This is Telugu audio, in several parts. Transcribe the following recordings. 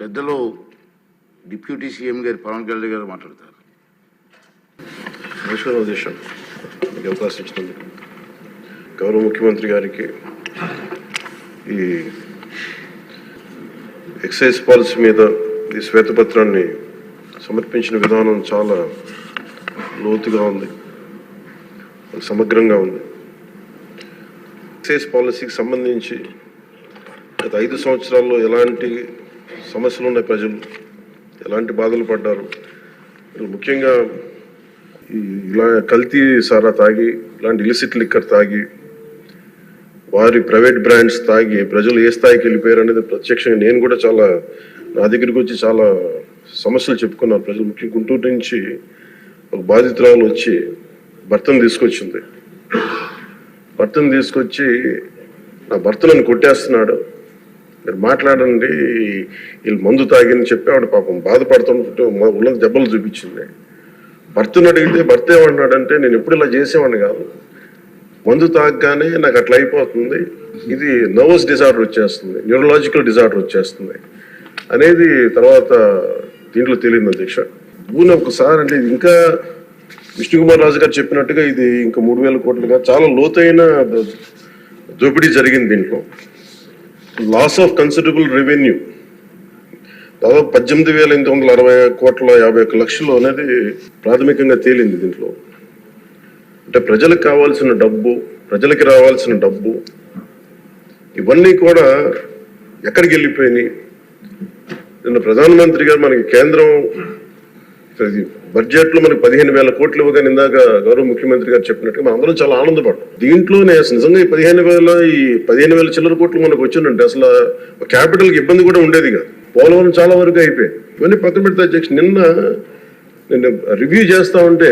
పెద్దలు డిప్యూటీ సీఎం గారు పవన్ కళ్యాణ్ గారు మాట్లాడతారు. నమస్కారం అధ్యక్ష. మీకు అవకాశం ఇచ్చినందుకు గౌరవ ముఖ్యమంత్రి గారికి ఈ ఎక్సైజ్ పాలసీ మీద ఈ శ్వేతపత్రాన్ని సమర్పించిన విధానం చాలా లోతుగా ఉంది. సమగ్రంగా ఉంది. ఎక్సైజ్ పాలసీకి సంబంధించి గత ఐదు సంవత్సరాల్లో ఎలాంటి సమస్యలు ఉన్నాయి ప్రజలు. ఎలాంటి బాధలు పడ్డారు? ముఖ్యంగా ఇలా కల్తీ సారా తాగి ఇలాంటి ఇలిసిట్ లిక్కర్ తాగి వారి ప్రైవేట్ బ్రాండ్స్ తాగి ప్రజలు ఏ స్థాయికి వెళ్ళిపోయారు అనేది ప్రత్యక్షంగా నేను కూడా చాలా నా దగ్గరికి వచ్చి చాలా సమస్యలు చెప్పుకున్నారు. ప్రజలు ముఖ్యంగా గుంటూరు నుంచి ఒక బాధితురాలు వచ్చి భర్తను తీసుకొచ్చింది. భర్తను తీసుకొచ్చి నా భర్త నన్ను కొట్టేస్తున్నాడు. మీరు మాట్లాడండి వీళ్ళు మందు తాగిని చెప్పి ఆవిడ పాపం బాధపడుతుంటే ఉన్నది దెబ్బలు చూపించింది. భర్తను అడిగితే భర్త ఏమన్నాడంటే నేను ఎప్పుడు ఇలా చేసేవాడిని కాదు. మందు తాగగానే నాకు అట్లా అయిపోతుంది. ఇది నర్వస్ డిజార్డర్ వచ్చేస్తుంది న్యూరలాజికల్ డిజార్డర్ వచ్చేస్తుంది. అనేది తర్వాత దీంట్లో తెలియదు అధ్యక్ష. భూమి ఒకసారి అంటే ఇది ఇంకా విష్ణుకుమార్ రాజు గారు చెప్పినట్టుగా ఇది ఇంకా మూడు వేల కోట్లుగా చాలా లోతైన దోపిడీ జరిగింది దీంట్లో. లాస్ ఆఫ్ కన్సిడరబుల్ రెవెన్యూ దాదాపు పద్దెనిమిది వేల ఎనిమిది వందల అరవై కోట్ల యాభై ఒక్క లక్షలు అనేది ప్రాథమికంగా తేలింది దీంట్లో. అంటే ప్రజలకు కావాల్సిన డబ్బు ప్రజలకి రావాల్సిన డబ్బు ఇవన్నీ కూడా ఎక్కడికి వెళ్ళిపోయినాయి? నిన్న ప్రధానమంత్రి గారు మనకి కేంద్రం బడ్జెట్లో బడ్జెట్లో మనకి పదిహేను వేల కోట్లు ఇవ్వగానే ఇందాక గౌరవ ముఖ్యమంత్రి గారు చెప్పినట్టుగా మనం అందరం చాలా ఆనందపడ్డాం. దీంట్లోనే అసలు నిజంగా ఈ పదిహేను వేల ఈ పదిహేను వేల చిల్లర కోట్లు మనకు వచ్చిందంటే అసలు క్యాపిటల్కి ఇబ్బంది కూడా ఉండేది కాదు. పోలవరం చాలా వరకు అయిపోయింది. ఇవన్నీ పక్కన పెడితే అధ్యక్ష నిన్న నేను రివ్యూ చేస్తా ఉంటే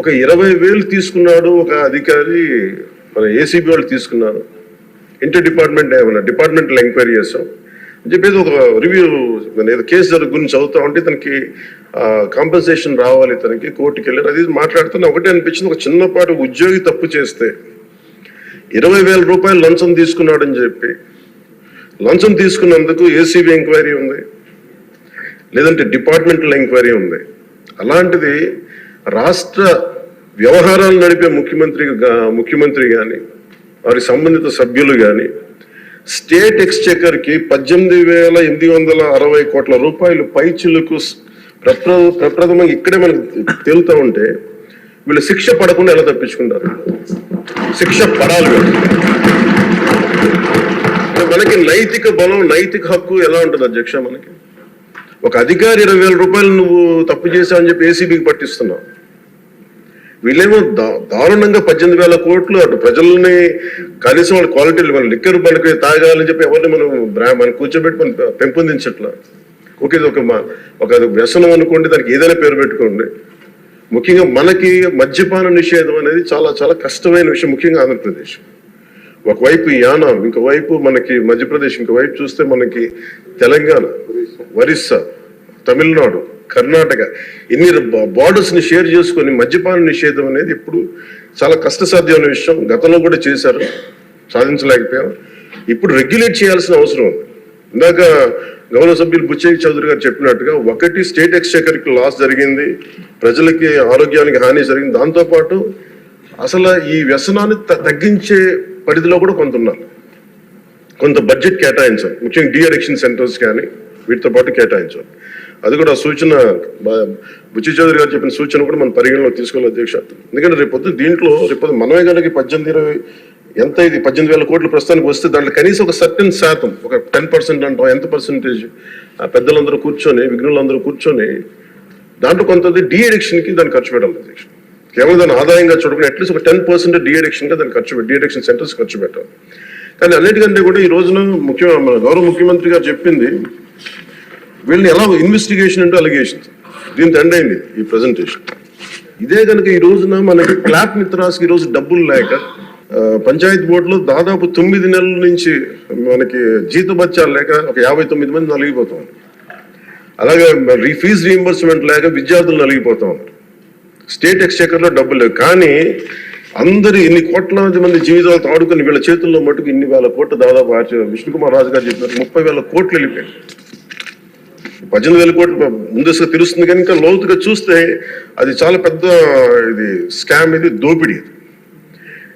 ఒక ఇరవై వేలు తీసుకున్నాడు ఒక అధికారి మన ఏసీబీ వాళ్ళు తీసుకున్నారు. ఇంటర్ డిపార్ట్మెంట్ ఏమన్నా డిపార్ట్మెంట్లో ఎంక్వైరీ చేస్తాం అని చెప్పేసి ఒక రివ్యూ ఏదో కేసు గురించి చదువుతా ఉంటే తనకి కాంపెన్సేషన్ రావాలి తనకి కోర్టుకి వెళ్ళారు అది ఇది మాట్లాడుతున్నా ఒకటే అనిపించింది. ఒక చిన్నపాటి ఉద్యోగి తప్పు చేస్తే ఇరవై వేల రూపాయలు లంచం తీసుకున్నాడని చెప్పి. లంచం తీసుకున్నందుకు ఏసీబీ ఎంక్వైరీ ఉంది. లేదంటే డిపార్ట్మెంటల్ ఎంక్వైరీ ఉంది. అలాంటిది రాష్ట్ర వ్యవహారాలు నడిపే ముఖ్యమంత్రి ముఖ్యమంత్రి కానీ వారి సంబంధిత సభ్యులు కానీ స్టేట్ ఎక్స్చేకర్కి పద్దెనిమిది వేల ఎనిమిది వందల అరవై కోట్ల రూపాయలు పైచులకు ప్రప్ర ప్రప్రథమంగా ఇక్కడే మనకు తేలుతూ ఉంటే వీళ్ళు శిక్ష పడకుండా ఎలా తప్పించుకుంటారు? శిక్ష పడాలి మనకి నైతిక బలం నైతిక హక్కు ఎలా ఉంటుంది అధ్యక్ష మనకి? ఒక అధికారి ఇరవై వేల రూపాయలు నువ్వు తప్పు చేశావు అని చెప్పి ఏసీబీకి పట్టిస్తున్నావు. వీళ్ళేమో దా- దారుణంగా పద్దెనిమిది వేల కోట్లు అటు ప్రజల్ని కనీసం వాళ్ళ క్వాలిటీలు మన లిక్కర్ మనకి తాగాలని చెప్పి ఎవరిని మనం బ్రా- మనం కూర్చోబెట్టి మనం పెంపొందించట్లా? ఓకే ఇది ఒక ఒక వ్యసనం అనుకోండి దానికి ఏదైనా పేరు పెట్టుకోండి. ముఖ్యంగా మనకి మద్యపాన నిషేధం అనేది చాలా చాలా కష్టమైన విషయం ముఖ్యంగా ఆంధ్రప్రదేశ్. ఒకవైపు యానం ఇంకోవైపు మనకి మధ్యప్రదేశ్ ఇంకోవైపు చూస్తే మనకి తెలంగాణ ఒరిస్సా తమిళనాడు కర్ణాటక. ఇన్ని బార్డర్స్ని షేర్ చేసుకొని మద్యపాన నిషేధం అనేది ఇప్పుడు చాలా కష్టసాధ్యమైన విషయం. గతంలో కూడా చేశారు సాధించలేకపోయాం ఇప్పుడు రెగ్యులేట్ చేయాల్సిన అవసరం ఉంది. ఇందాక గౌరవ సభ్యులు బుచ్చయ్య చౌదరి గారు చెప్పినట్టుగా ఒకటి స్టేట్ ఎక్స్చేకర్కి లాస్ జరిగింది ప్రజలకి ఆరోగ్యానికి హాని జరిగింది. దాంతోపాటు అసలు ఈ వ్యసనాన్ని త- తగ్గించే పరిధిలో కూడా కొంత ఉన్నారు. కొంత బడ్జెట్ కేటాయించాలి ముఖ్యంగా డిఎడిక్షన్ సెంటర్స్ కానీ వీటితో పాటు కేటాయించాలి అది కూడా సూచన బుచ్చి చౌదరి గారు చెప్పిన సూచన కూడా మనం పరిగణలోకి తీసుకోవాలి అధ్యక్ష. ఎందుకంటే రేపు దీంట్లో రేపు మనమే కనుక పద్దెనిమిది ఇరవై ఎంత ఇది? పద్దెనిమిది వేల కోట్లు ప్రస్తుతానికి వస్తే దాంట్లో కనీసం ఒక సర్టెన్ శాతం ఒక టెన్ పర్సెంట్ అంటాం ఎంత పర్సెంటేజ్? ఆ పెద్దలందరూ కూర్చొని విఘ్నులందరూ కూర్చొని దాంట్లో కొంత డి అడిక్షన్కి దాన్ని ఖర్చు పెట్టాలి కేవలం దాని ఆదాయంగా చూడకుండా అట్లీస్ట్ ఒక టెన్ పర్సెంట్ డి అడిక్షన్ దాన్ని ఖర్చు పెట్టి డి సెంటర్స్ ఖర్చు పెట్టాలి. కానీ అన్నిటికంటే కూడా ఈ రోజున ముఖ్య మన గౌరవ ముఖ్యమంత్రి గారు చెప్పింది వీళ్ళని ఎలా ఇన్వెస్టిగేషన్ అంటే అలిగేషన్. దీంతో ఎండ్ అయింది ఈ ప్రజెంటేషన్. ఇదే కనుక ఈ రోజున మనకి క్లాప్ మిత్రాస్కి ఈ రోజు డబ్బులు లేక పంచాయతీ బోర్డులో దాదాపు తొమ్మిది నెలల నుంచి మనకి జీతభత్యాలు లేక ఒక యాభై తొమ్మిది మంది నలిగిపోతాం అలాగే రీ ఫీజు రీఎంబర్స్మెంట్ లేక విద్యార్థులు నలిగిపోతా ఉన్నారు. స్టేట్ ఎక్స్చేకర్లో డబ్బులు లేవు. కానీ అందరు ఇన్ని కోట్ల మంది జీవితాలతో ఆడుకుని వీళ్ళ చేతుల్లో మటుకు ఇన్ని వేల కోట్లు దాదాపు ఆచ- విష్ణుకుమార్ రాజు గారు చెప్పినట్టు ముప్పై వేల కోట్లు వెళ్ళిపోయాయి. పద్దెనిమిది వేల కోట్లు ముందస్తుగా తెలుస్తుంది కానీ ఇంకా లోతుగా చూస్తే అది చాలా పెద్ద ఇది స్కామ్ ఇది దోపిడీ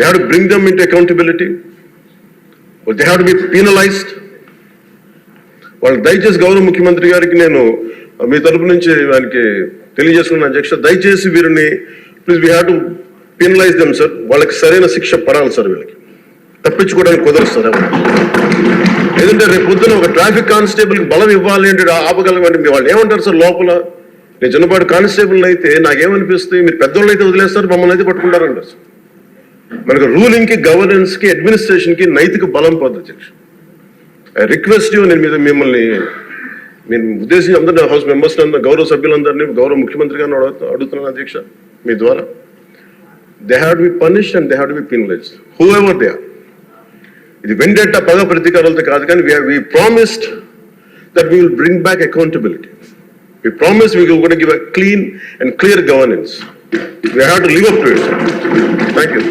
We have to bring bring into accountability. Accountability they have to be penalised వాళ్ళు దయచేసి గౌరవ ముఖ్యమంత్రి గారికి నేను మీ తరపు నుంచి ఆయనకి తెలియజేసుకున్న అధ్యక్ష దయచేసి వీరిని please we have to penalise them sir వాళ్ళకి సరైన శిక్ష పడాలి సార్ వీళ్ళకి. తప్పించుకోవడానికి కుదరదు సార్ ఎవరు. ఏదంటే రేపు పొద్దున ఒక ట్రాఫిక్ కానిస్టేబుల్కి బలం ఇవ్వాలి అంటే ఆపగలమంటే మీ వాళ్ళు ఏమంటారు సార్ లోపల? నేను చిన్నపాటి కానిస్టేబుల్ అయితే నాకేమనిపిస్తుంది? మీరు పెద్దోళ్ళు అయితే వదిలేస్తారు మమ్మల్ని అయితే పట్టుకుంటారంటారు సార్ మనకు రూలింగ్కి గవర్నెన్స్కి అడ్మినిస్ట్రేషన్కి నైతిక బలం పొందు అధ్యక్ష. ఐ రిక్వెస్ట్ యూ నేను మీద మిమ్మల్ని నేను ఉద్దేశించి అందరినీ హౌస్ మెంబర్స్ గౌరవ సభ్యులందరినీ గౌరవ ముఖ్యమంత్రి గారిని అడుగుతా- అడుగుతున్నాను అధ్యక్ష మీ ద్వారా. They have to be punished and they have to be penalised whoever they are ఇది వెండేట పగ ప్రతీకారాలతో కాదు కానీ we we promised that we will bring back accountability we promise we కూడా give a clean and clear governance we have to live up to it thank you